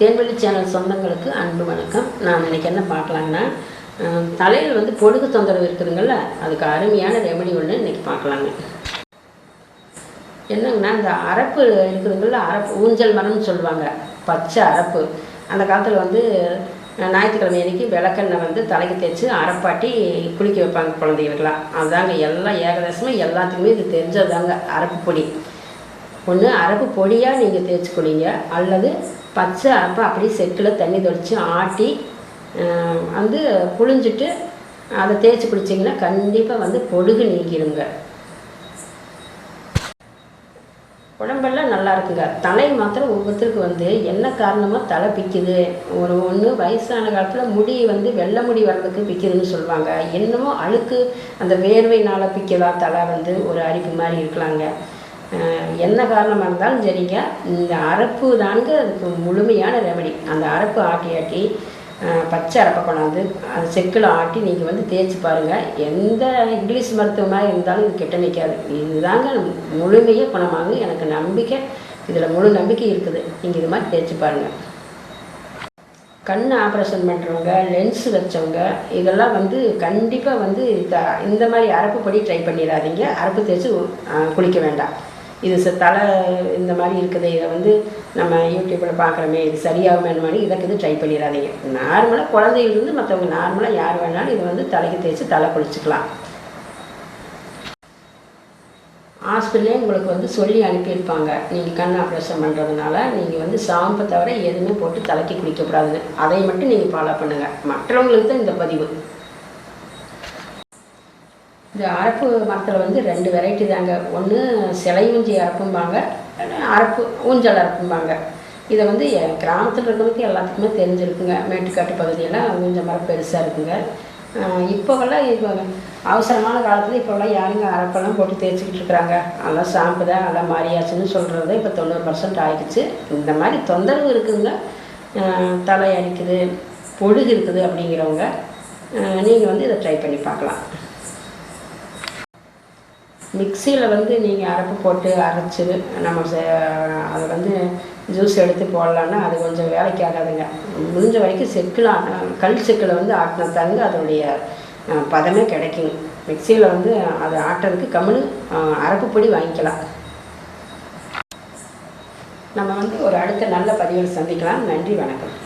தேன்வெளி channel சொந்தங்களுக்கு அன்பு வணக்கம். நான் இன்றைக்கி என்ன பார்க்கலாங்கன்னா தலையில் வந்து பொடுகு தொந்தரவு இருக்குதுங்கள்ல அதுக்கு அருமையான ரெமெடி ஒன்று இன்னைக்கு பார்க்கலாங்க. என்னங்கன்னா இந்த அரப்பு இருக்குதுங்கள்ல அரப்பு ஊஞ்சல் மரம்னு சொல்லுவாங்க. பச்சை அரப்பு. அந்த காலத்தில் வந்து ஞாயிற்றுக்கிழமை அன்றைக்கி விளக்கெண்ணெய் வந்து தலைக்கு தேய்ச்சி அரப்பாட்டி குளிக்க வைப்பாங்க குழந்தைகளுக்கெல்லாம். அதாங்க எல்லாம் ஏகதேசமாக எல்லாத்துக்குமே இது தெரிஞ்சதாங்க அரப்பு பொடி. ஒன்று அரப்பு பொடியாக நீங்கள் தேய்ச்சி குளிங்க அல்லது பச்சை அப்போ அப்படியே செக்கில் தண்ணி தெளித்து ஆட்டி வந்து புழிஞ்சிட்டு அதை தேய்ச்சி குடிச்சிங்கன்னா கண்டிப்பாக வந்து பொடுகு நீக்கிடுங்க. உடம்பெல்லாம் நல்லா இருக்குங்க. தலை மாத்திரம் ஒவ்வொருத்தருக்கு வந்து என்ன காரணமாக தலை பிக்குது? ஒரு ஒன்று வயசான காலத்தில் முடி வந்து வெள்ளை முடி வர்றதுக்கு பிக்குதுன்னு சொல்லுவாங்க. என்னமோ அழுக்கு அந்த வேர்வைனால் பிக்கலாம் தலை வந்து ஒரு அரிப்பு மாதிரி இருக்கலாங்க. என்ன காரணமாக இருந்தாலும் சரிங்க. இந்த அரப்பு தாங்க அதுக்கு முழுமையான ரெமடி அந்த அரப்பு ஆட்டி ஆட்டி பச்சை அரப்பை கொண்டாந்து அது செக்கில் ஆட்டி நீங்கள் வந்து தேய்ச்சி பாருங்கள் எந்த இங்கிலீஷ் மருத்துவமாக இருந்தாலும் இது கெட்ட நிற்காது இதுதாங்க முழுமையாக குணமாகும் எனக்கு நம்பிக்கை இதில் முழு நம்பிக்கை இருக்குது. நீங்கள் இது மாதிரி தேய்ச்சி பாருங்கள் கண் ஆப்ரேஷன் பண்ணுறவங்க லென்ஸ் வச்சவங்க இதெல்லாம் வந்து கண்டிப்பாக வந்து த- இந்த மாதிரி அரப்பு பொடி ட்ரை பண்ணிடாதீங்க. அரப்பு தேய்ச்சி குளிக்க வேண்டாம். இது ச- தலை இந்த மாதிரி இருக்குது இதை வந்து நம்ம யூடியூப்பில் பார்க்குறோமே இது சரியாகுமே மாதிரி இதுக்கு இது ட்ரை பண்ணிடாதீங்க நார்மலாக குழந்தையிலிருந்து மற்றவங்க நார்மலாக யார் வேணாலும் இதை வந்து தலைக்கு தேய்ச்சி தலை குளிச்சுக்கலாம். ஹாஸ்பிட்டலே உங்களுக்கு வந்து சொல்லி அனுப்பியிருப்பாங்க. நீங்கள் கண் ஆப்ரேஷன் பண்ணுறதுனால நீங்கள் வந்து சாம்பை தவிர எதுவுமே போட்டு தலைக்கு குளிக்கக்கூடாதுன்னு. அதை மட்டும் நீங்கள் ஃபாலோ பண்ணுங்கள் மற்றவங்களுக்கு தான் இந்த பதிவு. இந்த அரப்பு மரத்தில் வந்து ரெண்டு வெரைட்டி தாங்க. ஒன்று சிலை ஊஞ்சி அரப்பும்பாங்க அரப்பு ஊஞ்சல் அரப்பும்பாங்க. இதை வந்து என் கிராமத்தில் இருக்கிறவங்களுக்கு எல்லாத்துக்குமே தெரிஞ்சிருக்குங்க. மேட்டுக்காட்டு பகுதியெல்லாம் ஊஞ்சல் மரம் பெருசாக இருக்குங்க. இப்போவெல்லாம் இப்போ அவசரமான காலத்தில் இப்போல்லாம் யாருங்க அரப்பெல்லாம் போட்டு தேய்ச்சிக்கிட்டு இருக்கிறாங்க அதெல்லாம் ஷாம்பு தான் அதெல்லாம் மாறியாச்சுன்னு சொல்கிறது இப்போ தொண்ணூறு பர்சன்ட் ஆகிடுச்சு இந்த மாதிரி தொந்தரவு இருக்குதுங்க தலை அடிக்குது பொழுது இருக்குது அப்படிங்கிறவங்க நீங்கள் வந்து இதை ட்ரை பண்ணி பார்க்கலாம். மிக்சியில் வந்து நீங்கள் அரைப்பு போட்டு அரைச்சி நம்ம செ- அதை வந்து ஜூஸ் எடுத்து போடலான்னா அது கொஞ்சம் வேலைக்கு ஆகாதுங்க முடிஞ்ச வரைக்கும் செக்கில் கல் செக்கில் வந்து ஆட்டின தாங்க அதனுடைய பதமே கிடைக்குங்க மிக்சியில் வந்து அதை ஆட்டுறதுக்கு கம்முன்னு அரைப்பு பொடி வாங்கிக்கலாம். நம்ம வந்து ஒரு அடுத்த நல்ல பதிவில் சந்திக்கலாம். நன்றி வணக்கம்.